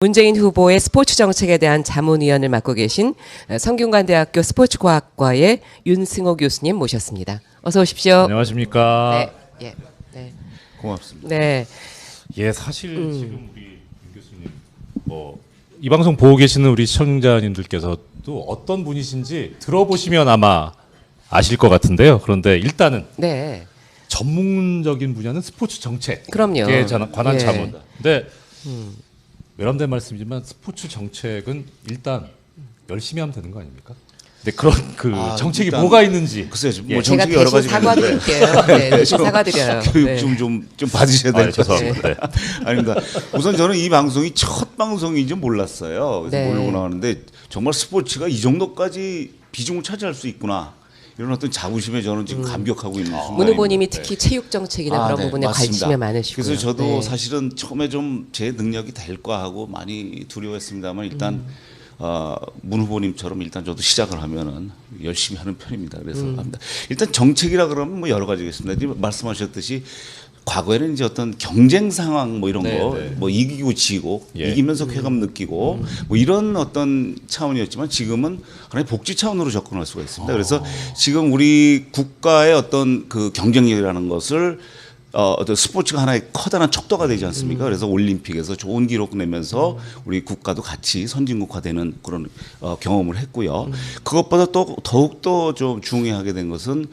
문재인 후보의 스포츠 정책에 대한 자문위원을 맡고 계신 성균관대학교 스포츠과학과의 윤승호 교수님 모셨습니다. 어서 오십시오. 안녕하십니까. 네, 예, 네, 고맙습니다. 네. 예, 사실 지금 우리 윤 교수님 뭐 이 방송 보고 계시는 우리 시청자님들께서도 어떤 분이신지 들어보시면 아마 아실 것 같은데요. 그런데 일단은 네. 전문적인 분야는 스포츠 정책에 그럼요. 관한 예. 자문. 근데 외람된 말씀이지만 스포츠 정책은 일단 열심히 하면 되는 거 아닙니까? 근데 그런 그 아, 정책이 일단 뭐가 있는지 글쎄요, 예. 뭐 제가 정책이 여러 있는데 사과드릴게요. 네, 대신 사과드려요. 교육 네. 좀좀좀 받으셔야 아, 될 예, 것 같아요. 죄송합니다. 네. 아닙니다. 우선 저는 이 방송이 첫 방송인지 몰랐어요. 그래서 네. 모르고 나왔는데 정말 스포츠가 이 정도까지 비중을 차지할 수 있구나. 이런 어떤 자부심에 저는 지금 감격하고 있는 순간입니다. 음. 문 후보님이 특히 체육 정책이나 아, 그런 네, 부분에 맞습니다. 관심이 많으시고요. 그래서 저도 네. 사실은 처음에 좀 제 능력이 될까 하고 많이 두려워했습니다만 일단 음. 어, 문 후보님처럼 일단 저도 시작을 하면은 열심히 하는 편입니다. 그래서 음. 합니다. 일단 정책이라 그러면 뭐 여러 가지가 있습니다. 지금 말씀하셨듯이 과거에는 이제 어떤 경쟁 상황 뭐 이런 네, 거 네. 뭐 이기고 지고 예. 이기면서 쾌감 느끼고 뭐 이런 어떤 차원이었지만 지금은 하나의 복지 차원으로 접근할 수가 있습니다. 그래서 지금 우리 국가의 어떤 그 경쟁력이라는 것을 어, 어떤 스포츠가 하나의 커다란 척도가 되지 않습니까? 그래서 올림픽에서 좋은 기록 내면서 우리 국가도 같이 선진국화되는 그런 어, 경험을 했고요. 그것보다 또 더욱 더 좀 중요하게 된 것은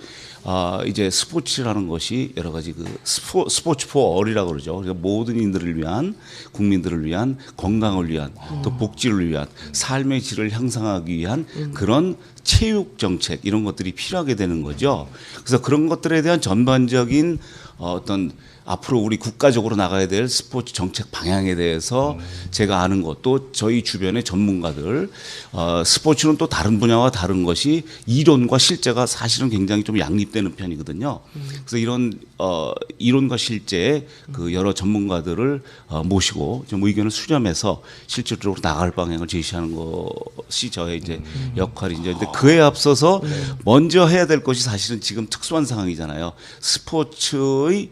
아, 이제 스포츠라는 것이 여러 가지 그 스포, 스포츠 포 얼이라고 그러죠. 그러니까 모든 인들을 위한 국민들을 위한 건강을 위한 또 복지를 위한 삶의 질을 향상하기 위한 그런 체육 정책 이런 것들이 필요하게 되는 거죠. 그래서 그런 것들에 대한 전반적인 어, 어떤 앞으로 우리 국가적으로 나가야 될 스포츠 정책 방향에 대해서 제가 아는 것도 저희 주변의 전문가들 어, 스포츠는 또 다른 분야와 다른 것이 이론과 실제가 사실은 굉장히 좀 양립되는 편이거든요. 그래서 이런 어, 이론과 실제의 그 여러 전문가들을 어, 모시고 좀 의견을 수렴해서 실질적으로 나갈 방향을 제시하는 것이 저의 이제 역할이죠. 근데 그에 앞서서 먼저 해야 될 것이 사실은 지금 특수한 상황이잖아요. 스포츠의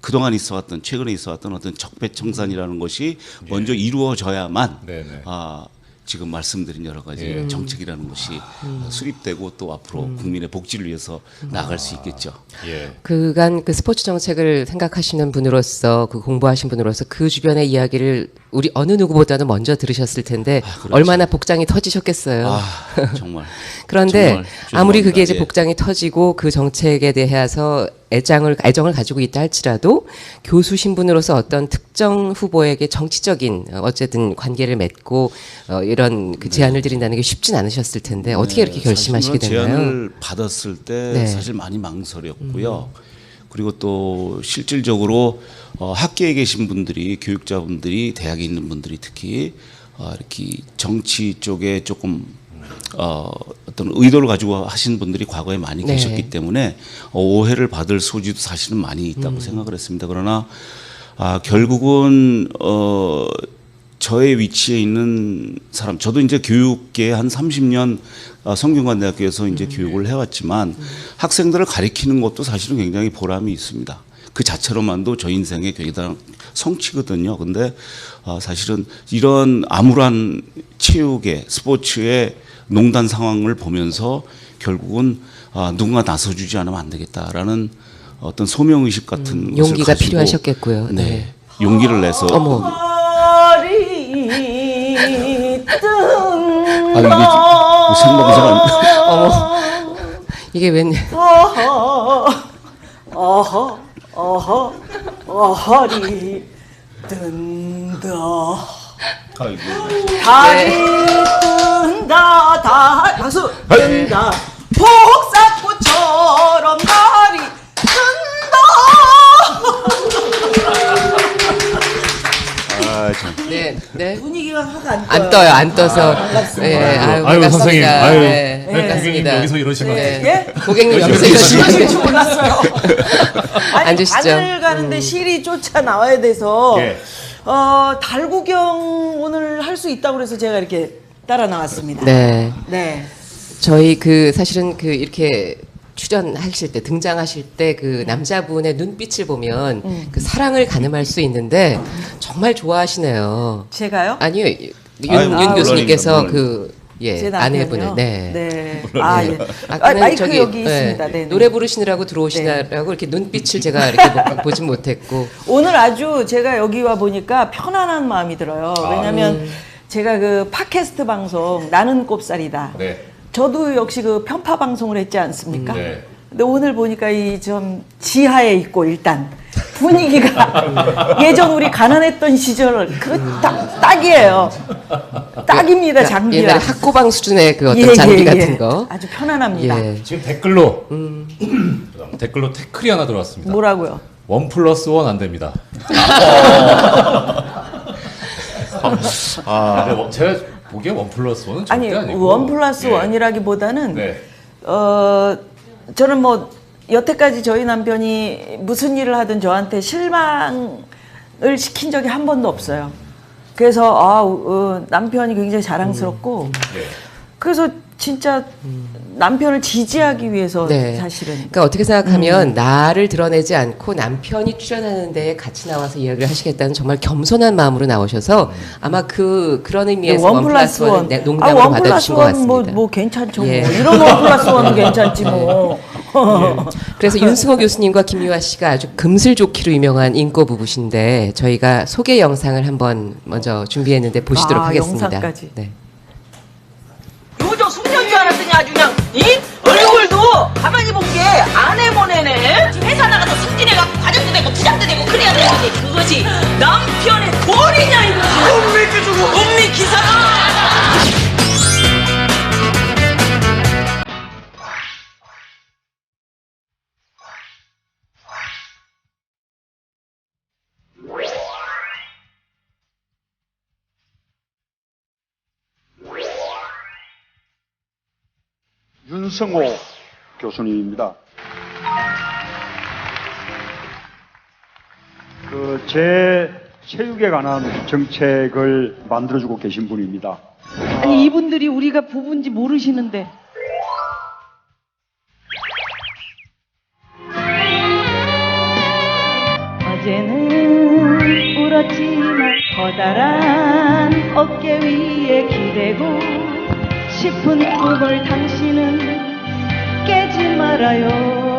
그동안 있어왔던 최근에 있어왔던 어떤 적폐청산이라는 것이 먼저 이루어져야만 네네. 아 지금 말씀드린 여러 가지 예. 정책이라는 것이 수립되고 또 앞으로 국민의 복지를 위해서 나갈 수 있겠죠. 예. 그간 그 스포츠 정책을 생각하시는 분으로서 그 공부하신 분으로서 그 주변의 이야기를 우리 어느 누구보다도 먼저 들으셨을 텐데 아, 그렇죠. 얼마나 복장이 터지셨겠어요. 아 정말 그런데 정말 아무리 그게 이제. 예. 복장이 터지고 그 정책에 대해서 애장을 애정을 가지고 있다 할지라도 교수 신분으로서 어떤 특정 후보에게 정치적인 어, 어쨌든 관계를 맺고 어, 이런 그 제안을 드린다는 게 쉽진 않으셨을 텐데 어떻게 이렇게 네, 결심하시게 사실은 됐나요? 제안을 받았을 때 네. 음. 사실 많이 망설였고요. 그리고 또 실질적으로 어, 학계에 계신 분들이 교육자분들이 대학에 있는 분들이 특히 어, 이렇게 정치 쪽에 조금 어, 어떤 의도를 가지고 하신 분들이 과거에 많이 네. 계셨기 때문에 어, 오해를 받을 소지도 사실은 많이 있다고 음. 생각을 했습니다. 그러나 아, 결국은 어, 저의 위치에 있는 사람, 저도 이제 교육계 한 30년 어, 성균관대학교에서 이제 교육을 해왔지만 학생들을 가리키는 것도 사실은 굉장히 보람이 있습니다. 그 자체로만도 저 인생의 굉장한 성취거든요. 근데 어, 사실은 이런 암울한 체육의 스포츠의 농단 상황을 보면서 결국은 아, 누군가 나서주지 않으면 안 되겠다라는 어떤 소명 의식 같은 음, 용기가 가지고 필요하셨겠고요. 네. 네. 용기를 내서 어머. 아뜬 이게 생방송 이게 웬 어허 어허 어허 어허리 뜬다. 아이고. 달이 뜬다 달 박수. 뜬다. 복사꽃처럼 안 떠요 안 떠요, 안 떠서. 반갑습니다. 예, 아유, 아유, 반갑습니다. 선생님. 아유, 네, 네, 반갑습니다. 고객님 여기서 이러시면 네. 예? 고객님 여기서 이러시면 하실 줄 몰랐어요. 아니, 앉으시죠. 바늘 가는데 실이 쫓아 나와야 돼서 예. 어, 달구경 오늘 할 수 있다고 그래서 제가 이렇게 따라 나왔습니다. 네. 네. 저희 그 사실은 그 이렇게 출연하실 때 등장하실 때 네. 그 남자분의 눈빛을 보면 음. 그 사랑을 가늠할 수 있는데 정말 좋아하시네요. 제가요? 아니요. 윤, 아유, 윤 아, 교수님께서 물론입니다, 그 예, 제 아내분을? 네. 네. 아, 예. 아, 아까는 마이크 저기, 여기 예, 있습니다. 네. 네. 노래 부르시느라고 들어오시느라고 이렇게 눈빛을 제가 이렇게 보- 보진 못했고 오늘 아주 제가 여기 와 보니까 편안한 마음이 들어요. 왜냐면 음. 제가 그 팟캐스트 방송 나는 꼽살이다. 네. 저도 역시 그 편파 방송을 했지 않습니까? 음, 네. 근데 오늘 보니까 이 좀 지하에 있고 일단 분위기가 예전 우리 가난했던 시절 그딱 딱이에요. 딱입니다 장비가. 옛날에 학고방 수준의 그 어떤 예, 장비 예, 같은 예. 거. 아주 편안합니다. 예. 지금 댓글로 음. 댓글로 태클이 하나 들어왔습니다. 뭐라고요? 원 플러스 원 안 됩니다. 아, 원- 제가 보기에 원 플러스 원은 절대 아니 아니 고 원 플러스 예. 원이라기보다는 네. 어 저는 뭐 여태까지 저희 남편이 무슨 일을 하든 저한테 실망을 시킨 적이 한 번도 없어요. 그래서 아 어, 남편이 굉장히 자랑스럽고 네. 그래서 진짜 남편을 지지하기 위해서 네. 사실은 그러니까 어떻게 생각하면 나를 드러내지 않고 남편이 출연하는 데에 같이 나와서 이야기를 하시겠다는 정말 겸손한 마음으로 나오셔서 아마 그 그런 의미에서 원 플러스 원. 네, 아, 농담으로 원 플러스 받아주신 것원 같습니다. 뭐, 뭐 괜찮죠. 예. 뭐. 이런 원 플러스 원은 괜찮지 뭐. 그래서 윤승호 교수님과 김유아 씨가 아주 금슬좋기로 유명한 인꼬 부부신데 저희가 소개 영상을 한번 먼저 준비했는데 보시도록 아, 하겠습니다. 영상까지. 네. 과장도 되고 그래야 되는데 그것이 남편의 도리냐 이거지. 음미 기주고. 음미 기사가. 윤성호 교수님입니다. 그 제 체육에 관한 정책을 만들어주고 계신 분입니다. 아니 이분들이 우리가 부부인지 모르시는데 어제는 울었지만 커다란 어깨 위에 기대고 싶은 꿈을 당신은 깨지 말아요.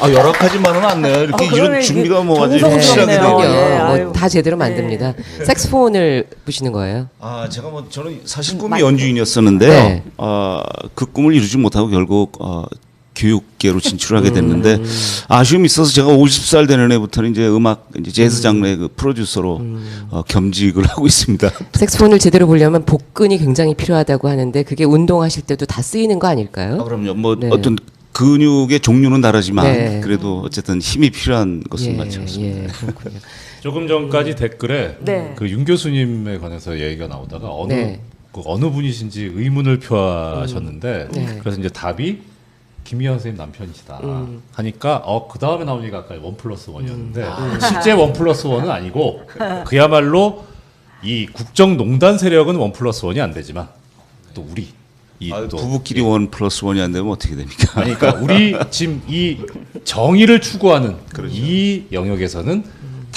아, 열악하지만은 않네요. 이렇게 어, 그러네. 이런 준비가 뭐 아주 정성스럽네요. 확실하게 되고. 예, 뭐 아유. 다 제대로 네. 만듭니다. 색소폰을 부시는 거예요. 아, 제가 뭐 저는 사실 꿈이 연주인이었었는데요. 네. 아, 그 꿈을 이루지 못하고 결국 어, 교육계로 진출하게 됐는데 음. 아쉬움이 있어서 제가 50살 되는 해부터는 이제 음악 이제 재즈 장르의 그 프로듀서로 음. 어, 겸직을 하고 있습니다. 색소폰을 제대로 보려면 복근이 굉장히 필요하다고 하는데 그게 운동하실 때도 다 쓰이는 거 아닐까요? 아, 그럼요. 뭐 네. 어떤 근육의 종류는 다르지만 네. 그래도 어쨌든 힘이 필요한 것은 예, 마찬가지입니다. 예, 그렇군요. 조금 전까지 댓글에 네. 그 윤 교수님에 관해서 얘기가 나오다가 어느 네. 그 어느 분이신지 의문을 표하셨는데 네. 그래서 이제 답이 김희연 선생님 남편이시다 음. 하니까 어 그 다음에 나온 얘기가 아까 원 플러스 원이었는데 음. 실제 원 플러스 원은 아니고 그야말로 이 국정농단 세력은 원 플러스 원이 안 되지만 또 우리 이 아, 또 부부끼리 원 플러스 원이 안 되면 어떻게 됩니까? 그러니까 우리 지금 이 정의를 추구하는 그렇죠. 이 영역에서는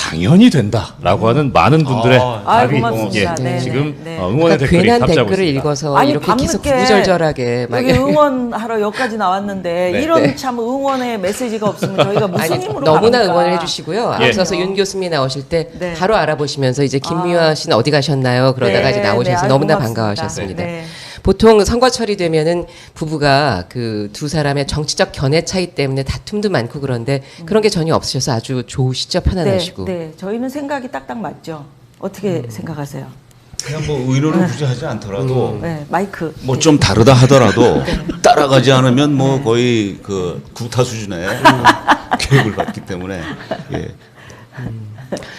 당연히 된다라고 하는 많은 분들의 아, 아유, 답이 고맙습니다. 예, 네, 지금 네, 네. 어, 응원의 그러니까 댓글이 괜한 답장하고 댓글을 있습니다. 읽어서 아니 이렇게 계속 밤늦게 구구절절하게 막 여기 응원하러 여기까지 나왔는데 네. 이런 네. 참 응원의 메시지가 없으면 저희가 무슨 아니, 힘으로 너무나 갑니까? 응원을 해주시고요. 예. 앞서서 윤 교수님이 나오실 때 네. 바로 알아보시면서 이제 김미화 씨는 어디 가셨나요? 그러다가 네, 이제 나오셔서 네, 아유, 너무나 고맙습니다. 반가워하셨습니다. 네. 보통 선거철이 되면은 부부가 그 두 사람의 정치적 견해 차이 때문에 다툼도 많고 그런데 그런 게 전혀 없으셔서 아주 좋으시죠 네, 편안하시고. 네, 저희는 생각이 딱딱 맞죠. 어떻게 생각하세요? 그냥 뭐 의논을 굳이 하지 않더라도 네, 마이크. 뭐 좀 다르다 하더라도 따라가지 않으면 뭐 거의 그 구타 수준의 교육을 받기 때문에 예.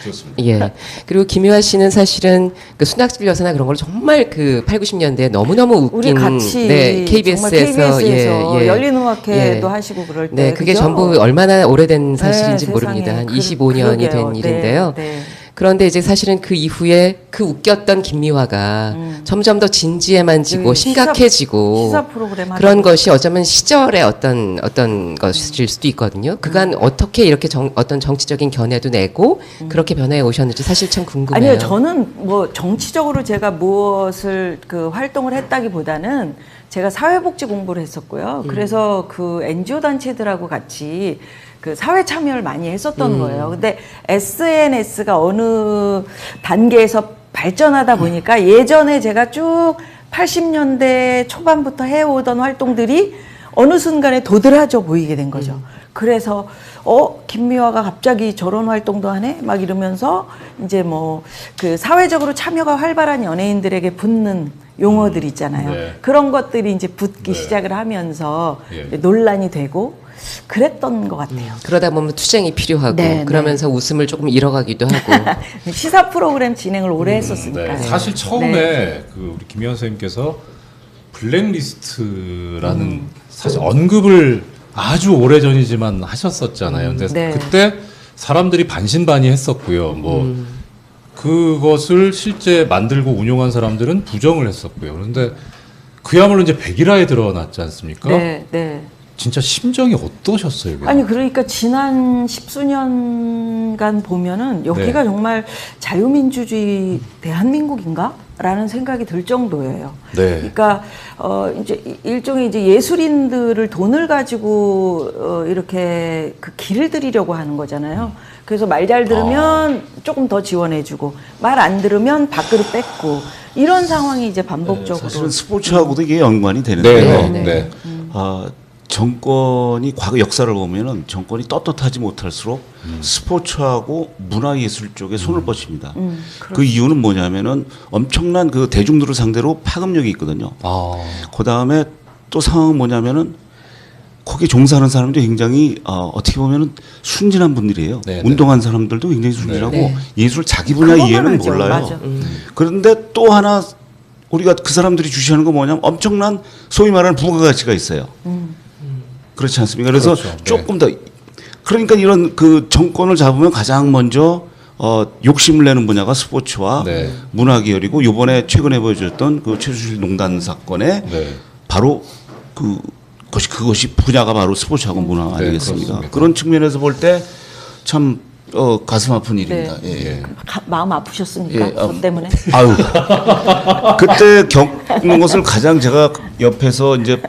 좋습니다. 예. 그리고 김유아 씨는 사실은 그 순학집 여사나 그런 걸 정말 그 8, 90년대에 너무너무 웃긴 우리 같이 네, KBS에서, KBS에서 예, 예. 열린 음악회도 예. 하시고 그럴 때 네, 그게 그죠? 전부 얼마나 오래된 사실인지 네, 모릅니다. 한 세상에. 그- 25년이 그러게요. 된 일인데요. 네, 네. 그런데 이제 사실은 그 이후에 그 웃겼던 김미화가 점점 더 진지해만 지고 그 시사- 심각해지고 시사 프로그램 그런 것이 어쩌면 시절의 어떤 어떤 것일 수도 있거든요. 그간 음. 어떻게 이렇게 정, 어떤 정치적인 견해도 내고 그렇게 변해 오셨는지 사실 참 궁금해요. 아니요, 저는 뭐 정치적으로 제가 무엇을 그 활동을 했다기보다는 제가 사회복지 공부를 했었고요. 그래서 그 NGO 단체들하고 같이 그 사회 참여를 많이 했었던 거예요. 근데 SNS가 어느 단계에서 발전하다 보니까 예전에 제가 쭉 80년대 초반부터 해오던 활동들이 어느 순간에 도드라져 보이게 된 거죠. 그래서 어 김미화가 갑자기 저런 활동도 하네 막 이러면서 이제 뭐 그 사회적으로 참여가 활발한 연예인들에게 붙는 용어들 있잖아요. 네. 그런 것들이 이제 붙기 네. 시작을 하면서 예. 논란이 되고 그랬던 것 같아요. 그러다 보면 투쟁이 필요하고 네, 그러면서 웃음을 조금 잃어가기도 하고 시사 프로그램 진행을 오래 했었으니까. 네. 사실 처음에 네. 그 우리 김현 선생님께서 블랙리스트라는 사실 언급을 아주 오래 전이지만 하셨었잖아요. 근데 네. 그때 사람들이 반신반의했었고요. 뭐 그것을 실제 만들고 운용한 사람들은 부정을 했었고요. 그런데 그야말로 이제 백일화에 드러났지 않습니까? 네, 네. 진짜 심정이 어떠셨어요? 그게? 아니 그러니까 지난 십수년간 보면은 여기가 네. 정말 자유민주주의 대한민국인가? 라는 생각이 들 정도예요. 네. 그러니까 어 이제 이- 일종의 이제 예술인들을 돈을 가지고 어 이렇게 그 길을 들이려고 하는 거잖아요. 그래서 말 잘 들으면 아. 조금 더 지원해주고 말 안 들으면 밥그릇 뺏고 이런 상황이 이제 반복적으로 사실은 스포츠하고도 이게 연관이 되는데요. 네, 네, 네. 아, 정권이 과거 역사를 보면은 정권이 떳떳하지 못할수록 음. 스포츠하고 문화예술 쪽에 손을 뻗칩니다. 음, 그 이유는 뭐냐면은 엄청난 그 대중들을 상대로 파급력이 있거든요. 아, 그 다음에 또 상황은 뭐냐면은 거기에 종사하는 사람들이 굉장히 어, 어떻게 보면은 순진한 분들이에요. 네, 네. 운동한 사람들도 굉장히 순진하고 네. 예술 자기 분야 이해는 알죠. 몰라요. 맞아. 그런데 또 하나 우리가 그 사람들이 주시하는 건 뭐냐면 엄청난 소위 말하는 부가가치가 있어요. 그렇지 않습니까? 그래서 그렇죠. 네. 조금 더 그러니까 이런 그 정권을 잡으면 가장 먼저 어, 욕심을 내는 분야가 스포츠와 네. 문화 계열이고 요번에 최근에 보여줬던 그 최수실 농단 사건에 네. 바로 그 것이 그것이 분야가 바로 스포츠하고 문화 아니겠습니까? 그렇습니다. 그런 측면에서 볼 때참 어, 가슴 아픈 일입니다. 네. 예. 예. 가- 마음 아프셨습니까? 예, 그것 음, 때문에? 아유. 그때 겪는 것을 가장 제가 옆에서 이제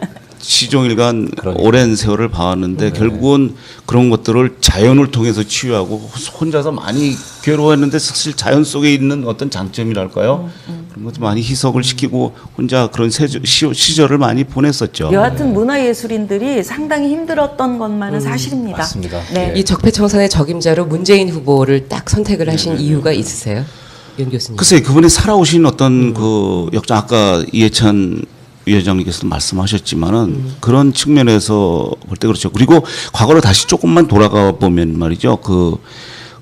시종일관 그러니까. 오랜 세월을 봐왔는데 결국은 그런 것들을 자연을 통해서 치유하고 혼자서 많이 괴로워했는데 사실 자연 속에 있는 어떤 장점이랄까요? 그런 것도 많이 희석을 시키고 혼자 그런 시, 시절을 많이 보냈었죠. 여하튼 문화예술인들이 상당히 힘들었던 것만은 사실입니다. 맞습니다. 네. 예. 이 적폐청산의 적임자로 문재인 후보를 딱 선택을 하신 네, 이유가 있으세요? 윤 교수님. 글쎄 그분이 살아오신 어떤 그 역장 아까 이해찬 위원장님께서도 말씀하셨지만은 그런 측면에서 볼 때 그렇죠. 그리고 과거로 다시 조금만 돌아가 보면 말이죠. 그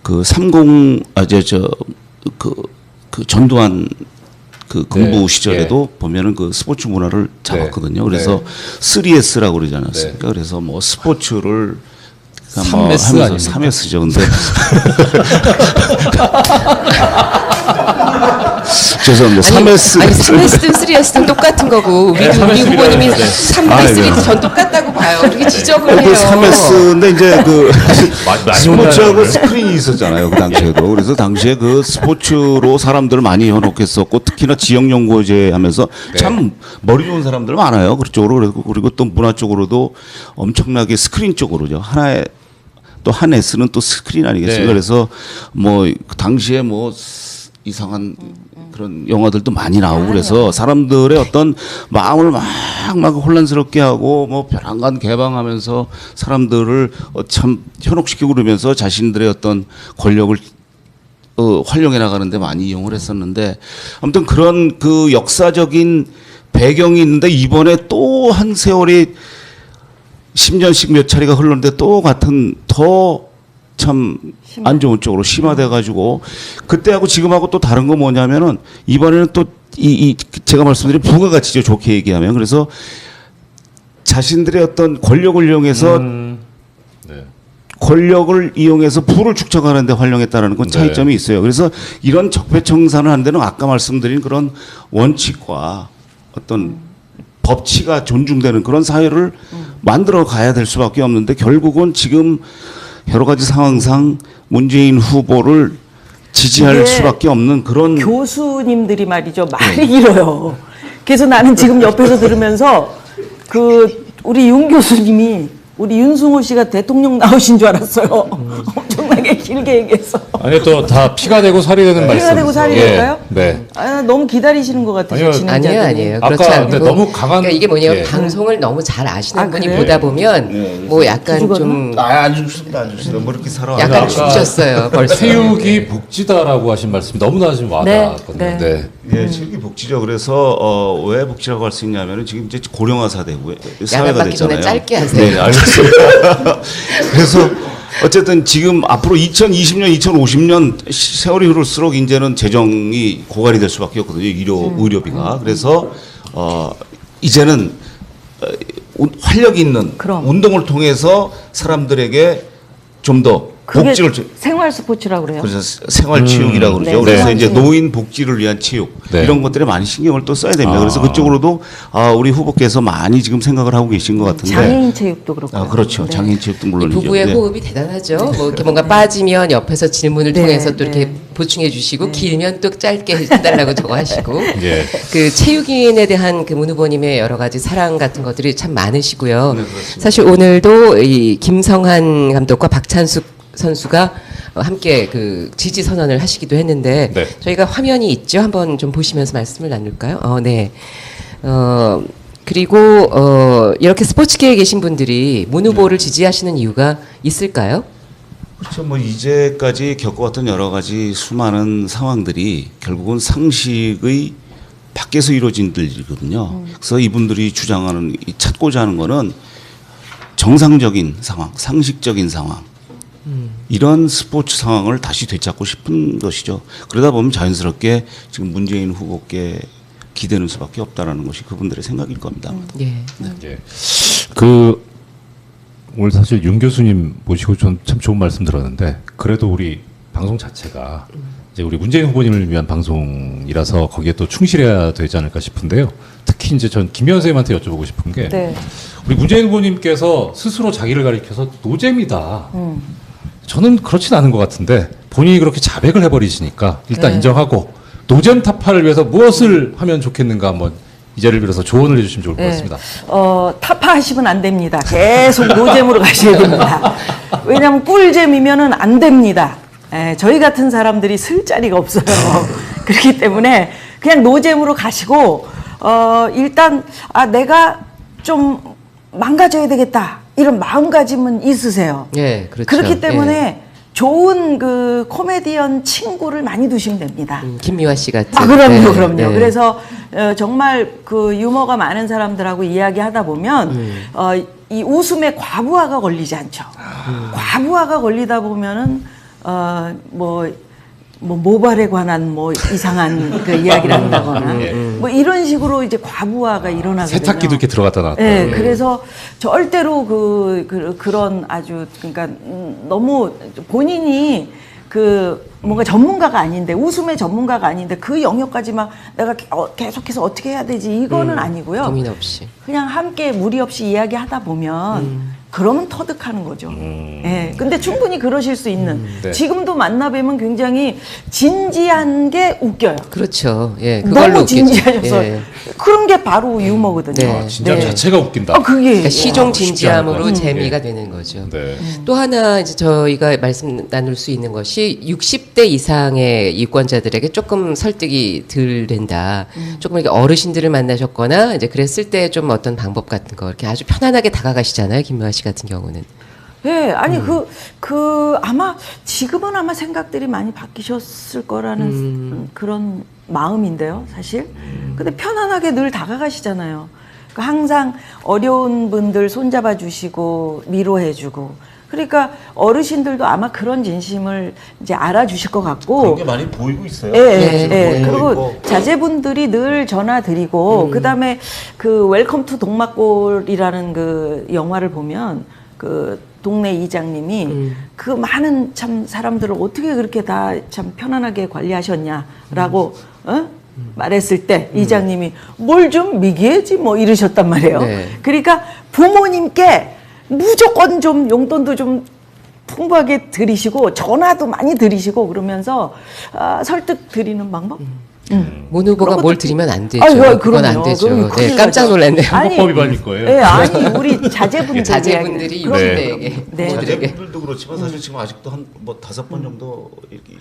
그 삼공 아저저그 그 전두환 그 군부 네. 시절에도 보면은 그 스포츠 문화를 잡았거든요. 네. 그래서 3S라고 그러지 않았습니까? 그래서 뭐 스포츠를 그러니까 뭐 3S 하면서 아닙니까? 3S죠. 근데 죄송합니다. 3S. 아니 3S든 3S든 똑같은 거고 우리 우리 후보님이 3대 아이고. 3든 전 똑같다고 봐요. 그렇게 지적을 해요. 그 3S인데 이제 그 스포츠하고 스크린이 있었잖아요. 그 당시에도. 그래서 당시에 그 스포츠로 사람들을 많이 현혹했었고 특히나 지역 연구제 하면서 참 머리 좋은 사람들 많아요. 그쪽으로 그리고 그리고 또 문화 쪽으로도 엄청나게 스크린 쪽으로죠. 하나의 또한 S는 또 스크린 아니겠습니까? 네. 그래서 뭐그 당시에 뭐 이상한 그런 영화들도 많이 나오고 그래서 사람들의 어떤 마음을 막 막 혼란스럽게 하고 뭐 벼랑간 개방하면서 사람들을 어, 참 현혹시키고 그러면서 자신들의 어떤 권력을 어, 활용해 나가는데 많이 이용을 했었는데 아무튼 그런 그 역사적인 배경이 있는데 이번에 또 한 세월이 10년씩 몇 차례가 흘렀는데 또 같은 더 참 안 좋은 쪽으로 심화돼 가지고 그때하고 지금하고 또 다른 거 뭐냐면은 이번에는 또 이 이 제가 말씀드린 부가가치죠 좋게 얘기하면. 그래서 자신들의 어떤 권력을 이용해서 음, 네. 권력을 이용해서 부를 축적하는 데 활용했다는 건 차이점이 있어요. 그래서 이런 적폐청산을 하는 데는 아까 말씀드린 그런 원칙과 어떤 법치가 존중되는 그런 사회를 만들어 가야 될 수밖에 없는데 결국은 지금 여러 가지 상황상 문재인 후보를 지지할 수밖에 없는 그런 교수님들이 말이죠 말이 네. 길어요. 그래서 나는 지금 옆에서 들으면서 그 우리 윤 교수님이 우리 윤승호 씨가 대통령 나오신 줄 알았어요. 엄청나게 길게 얘기해서. 아니 또 다 피가 되고 살이 되는 말씀. 피가 되고 살이 예, 될까요? 네. 아, 너무 기다리시는 것 같아요. 아니요, 진행자들이. 아니에요, 아니에요. 아까 그렇지 않고 근데 너무 강한- 그러니까 이게 뭐냐면 예. 방송을 너무 잘 아시는 아, 분이 그래요? 보다 보면 뭐 약간 좀 아안 죽습니다 안 죽습니다 뭐 이렇게 살아 약간 아까 죽으셨어요 벌써. 체육이 복지다라고 하신 말씀이 너무나 지금 와닿았거든요. 네, 네. 예, 체육이 복지죠. 그래서 어, 왜 복지라고 할 수 있냐면은 지금 이제 고령화 사대고 사회가 받기 전에 됐잖아요. 짧게 하세요. 네, 알겠습니다. 그래서 어쨌든 지금 앞으로 2020년, 2050년 시- 세월이 흐를수록 이제는 재정이 고갈이 될 수밖에 없거든요. 의료 음. 의료비가. 그래서 어, 이제는 어, 운- 활력 있는 그럼. 운동을 통해서 사람들에게 좀 더 그게 복지를 주- 생활 스포츠라고 그래요. 그래서 생활 체육이라고 그러죠. 네, 그래서 생활 이제 체육. 노인 복지를 위한 체육 네. 이런 것들에 많이 신경을 또 써야 됩니다. 아. 그래서 그쪽으로도 아, 우리 후보께서 많이 지금 생각을 하고 계신 것 같은데. 장애인 체육도 그렇고. 아, 그렇죠. 네. 장애인 체육도 이 물론이죠. 부부의 네. 호흡이 대단하죠. 뭐 이렇게 뭔가 빠지면 옆에서 질문을 네, 통해서 또 네. 이렇게 보충해 주시고 길면 또 짧게 해달라고 저거 하시고 예. 그 체육인에 대한 그 문 후보님의 여러 가지 사랑 같은 것들이 참 많으시고요. 사실 오늘도 이 김성한 감독과 박찬숙 선수가 어, 함께 그 지지 선언을 하시기도 했는데 네. 저희가 화면이 있죠. 한번 좀 보시면서 말씀을 나눌까요? 어, 네. 어, 그리고 어, 이렇게 스포츠계에 계신 분들이 문 후보를 지지하시는 이유가 있을까요? 그렇죠. 뭐 이제까지 겪어왔던 여러 가지 수많은 상황들이 결국은 상식의 밖에서 이루어진 일이거든요. 그래서 이분들이 주장하는 이 찾고자 하는 거는 정상적인 상황, 상식적인 상황. 이런 스포츠 상황을 다시 되찾고 싶은 것이죠. 그러다 보면 자연스럽게 지금 문재인 후보께 기대는 수밖에 없다라는 것이 그분들의 생각일 겁니다. 예. 예. 그 오늘 사실 윤 교수님 모시고 전참 좋은 말씀 들었는데 그래도 우리 방송 자체가 이제 우리 문재인 후보님을 위한 방송이라서 거기에 또 충실해야 되지 않을까 싶은데요. 특히 이제 전 김현 선생님한테 여쭤보고 싶은 게 네. 우리 문재인 후보님께서 스스로 자기를 가리켜서 노잼이다. 저는 그렇진 않은 것 같은데 본인이 그렇게 자백을 해버리시니까 일단 네. 인정하고 노잼 타파를 위해서 무엇을 하면 좋겠는가 한번 이 자리를 빌어서 조언을 해주시면 좋을 것 네. 같습니다. 어, 타파하시면 안 됩니다. 계속 노잼으로 가셔야 됩니다. 왜냐하면 꿀잼이면은 안 됩니다. 예, 저희 같은 사람들이 쓸 자리가 없어요. 그렇기 때문에 그냥 노잼으로 가시고 어, 일단 아 내가 좀 망가져야 되겠다 이런 마음가짐은 있으세요. 예, 그렇죠. 그렇기 때문에 예. 좋은 그 코미디언 친구를 많이 두시면 됩니다. 음, 김미화 씨 같은. 아, 그럼요, 네, 그럼요. 네. 그래서 어, 정말 그 유머가 많은 사람들하고 이야기하다 보면 음. 어, 이 웃음에 과부하가 걸리지 않죠. 아. 과부하가 걸리다 보면은 어, 뭐, 뭐 모발에 관한 뭐 이상한 그 이야기를 한다거나 뭐 이런 식으로 이제 과부하가 일어나거든요. 음. 세탁기도 이렇게 들어갔다 나왔다. 네, 그래서 절대로 그, 그 그런 아주 그러니까 음, 너무 본인이 그 뭔가 전문가가 아닌데 웃음의 전문가가 아닌데 그 영역까지 막 내가 게- 어, 계속해서 어떻게 해야 되지 이거는 아니고요. 고민 없이. 그냥 함께 무리 없이 이야기하다 보면 그러면 터득하는 거죠. 예. 근데 충분히 그러실 수 있는 네. 지금도 만나 뵈면 굉장히 진지한 게 웃겨요. 그렇죠. 예, 그걸로 너무 웃기죠. 진지하셔서 예. 그런 게 바로 유머거든요. 네. 진짜 자체가 웃긴다. 아, 그게 그러니까 시종 쉽지 것 진지함으로 같아요. 재미가 예. 되는 거죠. 네. 또 하나 이제 저희가 말씀 나눌 수 있는 것이 60대 이상의 유권자들에게 조금 설득이 덜 된다. 조금 이렇게 어르신들을 만나셨거나 이제 그랬을 때 좀 어떤 방법 같은 거 이렇게 아주 편안하게 다가가시잖아요. 김미화 씨 같은 경우는. 예, 아니 그그 아마 지금은 아마 생각들이 많이 바뀌셨을 거라는 음, 그런 마음인데요, 사실. 근데 편안하게 늘 다가가시잖아요. 그 항상 어려운 분들 손잡아 주시고 위로해 주고. 그러니까 어르신들도 아마 그런 진심을 이제 알아주실 것 같고 그런 게 많이 보이고 있어요. 예, 예, 네, 예. 보이고 그리고 있고. 자제분들이 늘 전화 드리고 그다음에 그 웰컴 투 동막골이라는 그 영화를 보면 그 동네 이장님이 그 많은 참 사람들을 어떻게 그렇게 다 참 편안하게 관리하셨냐라고 어? 말했을 때 이장님이 뭘 좀 미기해지 뭐 이러셨단 말이에요. 네. 그러니까 부모님께 무조건 좀 용돈도 좀 풍부하게 드리시고 전화도 많이 드리시고 그러면서 아, 설득 드리는 방법. 문 후보가 뭘 드리면 안 되죠. 아유, 아유, 그건 안 그럼요. 되죠. 그럼 네, 큰일 깜짝 나죠. 놀랐네요. 아니, 헌법이 발릴 거예요. 예, 아니 우리 자제분들 자제분들이 이야기- 그럼요. 유대에게 네. 자제분들도 그렇지만 사실 지금 아직도 한 뭐 다섯 번 정도 이렇게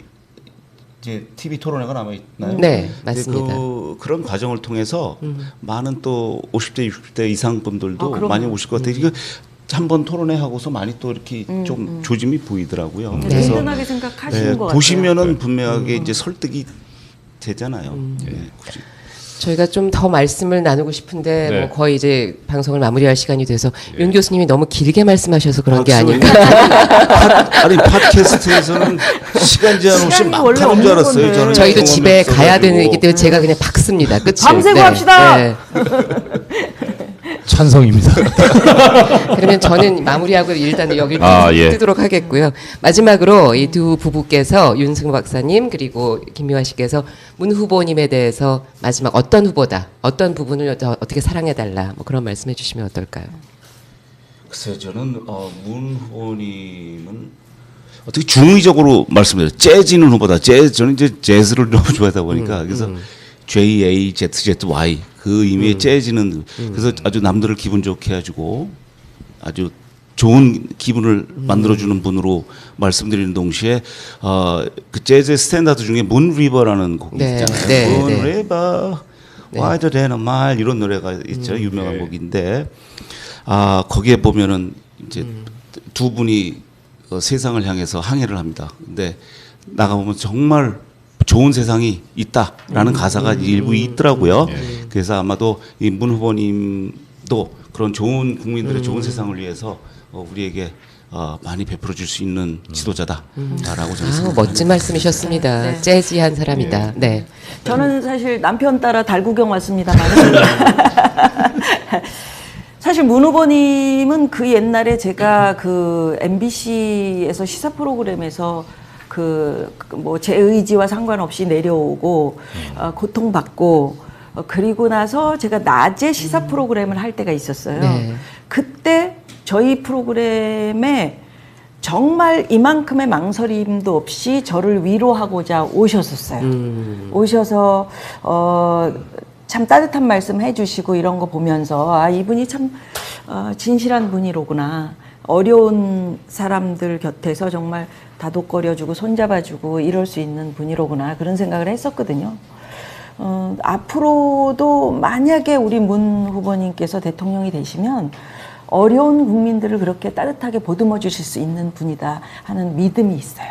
이제 TV 토론회가 남아 있나요? 네, 맞습니다. 그 그런 과정을 통해서 많은 또 50대, 60대 이상 분들도 아, 그럼요. 많이 오실 것 같아요. 이거 한번 토론회 하고서 많이 또 이렇게 음, 좀 조짐이 보이더라고요. 네, 그래서 든든하게 생각하시는 네, 것 같아요. 보시면은 분명하게 이제 설득이 되잖아요. 음. 네, 굳이. 저희가 좀 더 말씀을 나누고 싶은데 네. 뭐 거의 이제 방송을 마무리할 시간이 돼서 윤 교수님이 너무 길게 말씀하셔서 그런 게 박수. 아닐까. 팟- 아니 팟캐스트에서는 시간 제한 없이 막 하는 줄 알았어요. 저는 저희도 집에 가야 없어가지고. 되기 때문에 제가 그냥 박습니다. 끝을. 밤새고 합시다! 찬성입니다. 그러면 저는 마무리하고 일단 여기 아, 예. 뜨도록 하겠고요. 마지막으로 이 두 부부께서 윤승우 박사님 그리고 김미화 씨께서 문 후보님에 대해서 마지막 어떤 후보다, 어떤 부분을 더 어떻게 사랑해달라 뭐 그런 말씀해 주시면 어떨까요? 글쎄요, 저는 어, 문 후보님은 어떻게 중의적으로 말씀드려요. 재즈는 후보다. 재즈 저는 이제 재즈를 너무 좋아하다 보니까 그래서 J A Z Z Y 그 의미의 재즈는 그래서 아주 남들을 기분 좋게 해주고 아주 좋은 기분을 만들어주는 분으로 말씀드리는 동시에 어, 그 재즈 스탠다드 중에 문 리버라는 곡이 네, 있잖아요. 네, 문 네. 리버 와이더 되는 말 이런 노래가 있죠. 유명한 곡인데 아 거기에 보면은 이제 두 분이 어, 세상을 향해서 항해를 합니다. 근데 나가 보면 정말 좋은 세상이 있다라는 가사가 일부 있더라고요. 그래서 아마도 이 문 후보님도 그런 좋은 국민들의 좋은 세상을 위해서 어, 우리에게 어, 많이 베풀어 줄 수 있는 지도자다라고 저는 아, 생각합니다. 멋진 말씀이셨습니다. 네. 재즈한 사람이다. 네. 저는 사실 남편 따라 달구경 왔습니다만 사실 문 후보님은 그 옛날에 제가 그 MBC에서 시사 프로그램에서 그 뭐 제 의지와 상관없이 내려오고 어, 고통받고 어, 그리고 나서 제가 낮에 시사 프로그램을 할 때가 있었어요. 네. 그때 저희 프로그램에 정말 이만큼의 망설임도 없이 저를 위로하고자 오셨었어요. 오셔서 어, 참 따뜻한 말씀 해주시고 이런 거 보면서 아 이분이 참 어, 진실한 분이로구나. 어려운 사람들 곁에서 정말 다독거려주고 손잡아주고 이럴 수 있는 분이로구나 그런 생각을 했었거든요. 어, 앞으로도 만약에 우리 문 후보님께서 대통령이 되시면 어려운 국민들을 그렇게 따뜻하게 보듬어 주실 수 있는 분이다 하는 믿음이 있어요.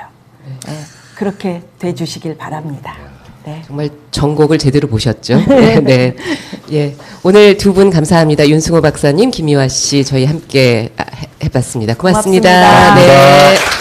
네, 그렇게 돼 주시길 바랍니다. 네. 정말 전곡을 제대로 보셨죠? 네. 예. 오늘 두 분 감사합니다. 윤승호 박사님, 김미화 씨 저희 함께 아, 해- 해봤습니다. 고맙습니다. 고맙습니다. 네.